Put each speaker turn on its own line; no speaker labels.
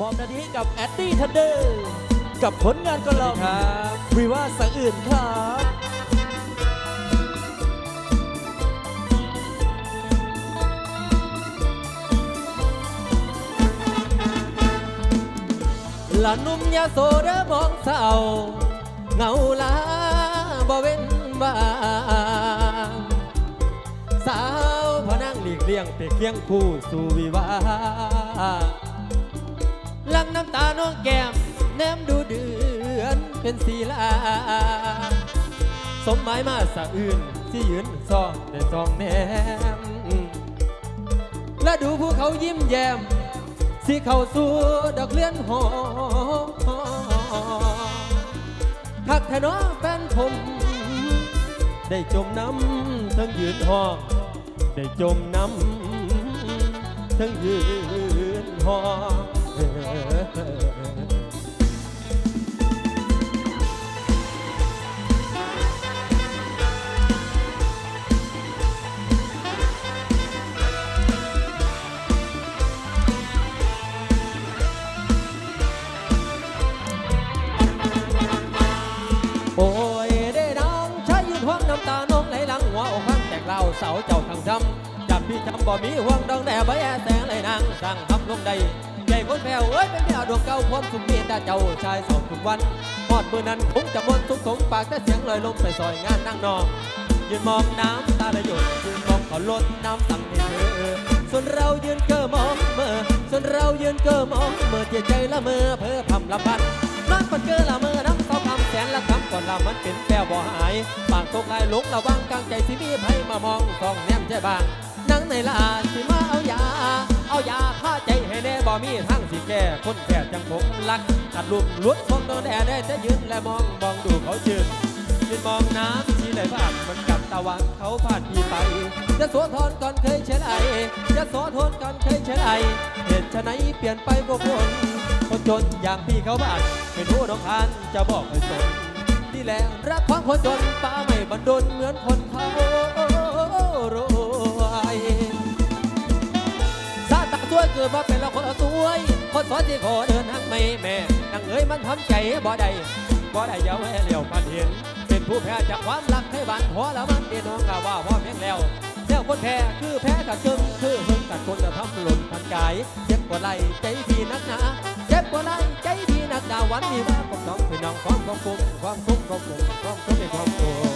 มอบนาทีให้กับแอดดี้ทันเดอร์กับผลงานก็ลอง
ครับ
วิว่าสังอื่นครับหลานนุ่มยาโสเดมองเศร้าเงาลาบ่เว้นว่างสาวพนังหลีกเลี่ยงไปเคียงคู่สู่วิวา น้ำตาน้องแก้มแนมดูเดือนเป็นสีลา สมหมายมาสะอื่นที่ยืนซ่องได้ซ่องแนมและดูภูเขายิ้มแย้มสิเขาสู่ดอกเลื่อนหอมทักแทนอแฟนผม ได้จมน้ำทั้งยืนห้อง ได้จมน้ำทั้งยืนห้อง หัวอกข้างแตกเล่าเสาเจ้าทางจำจับพี่จำบ่มีห่วงดองแด่ใบแอแสงไหลนางสั่งทำลงใดใหญ่คนแผ่วเอ้ยเป็นแมวดวงเก่าความสุขมีแต่เจ้าชายสองทุกวันพอดมือนั้นคงจะมนสุขสมปากแต่เสียงลอยลมใส่ซอยงานนั่งนองยืนมองน้ำตาละหยดยืนมองเขาลดน้ำตังให้เธอส่วนเรายืนเก้อมองเมื่อส่วนเรายืนเก้อมองเมื่อเจียใจละเมอเพ้อพำละพันนั่งปันเกอละเมอ อนละมันเป็นแก้วบ่หายปากตกลายหลงระวังกลางใจสิมีไผมามองส่องแนมใจบางนั่งในลาสิมาเอายา เอายาฆ่าใจให้แน่บ่มีทางสิแก้คนแก่จังผมรักตัดลุมลุดพวกโดนแดดได้แต่ยืนและมองมองดูเขาชื่นยืนมองน้ำที่ไหลผ่านมันกับตะวันเขาผ่านพี่ไปจะโสธรก่อนเคยเฉลยจะโสธรก่อนเคยเฉลยเหตุไฉนเปลี่ยนไปบ่คนคนจนอย่างพี่เขาบ้านไม่รู้น้องทานจะบอกให้สน นี่แหละรักของคนจนป้าไม่บันดลเหมือนคนเขารวยซาตาสวยเกิดมาเป็นละคนสวย คนสอนที่ขอเดินทางไม่แม่นางเอ๋ยมันทำใจบ่ได้บ่ได้ยาวแม่เหลียวพันเห็น เป็นผู้แพ้จากความรักให้บ้านพอแล้วมันเดียน้องกะว่าพ่อแม่งแล้วแล้วคนแพ้คือแพ้กับจึงคือหึงกับคนจะทำหล่นทันกายเจ็บกว่าไหลใจพี่นักหนาเจ็บกว่าไหลใจพี่นักดาวันนี้ว่าผมน้อง น้องความความคุ้มความคุ้มความคุ้มความคุ้มในความโกรธ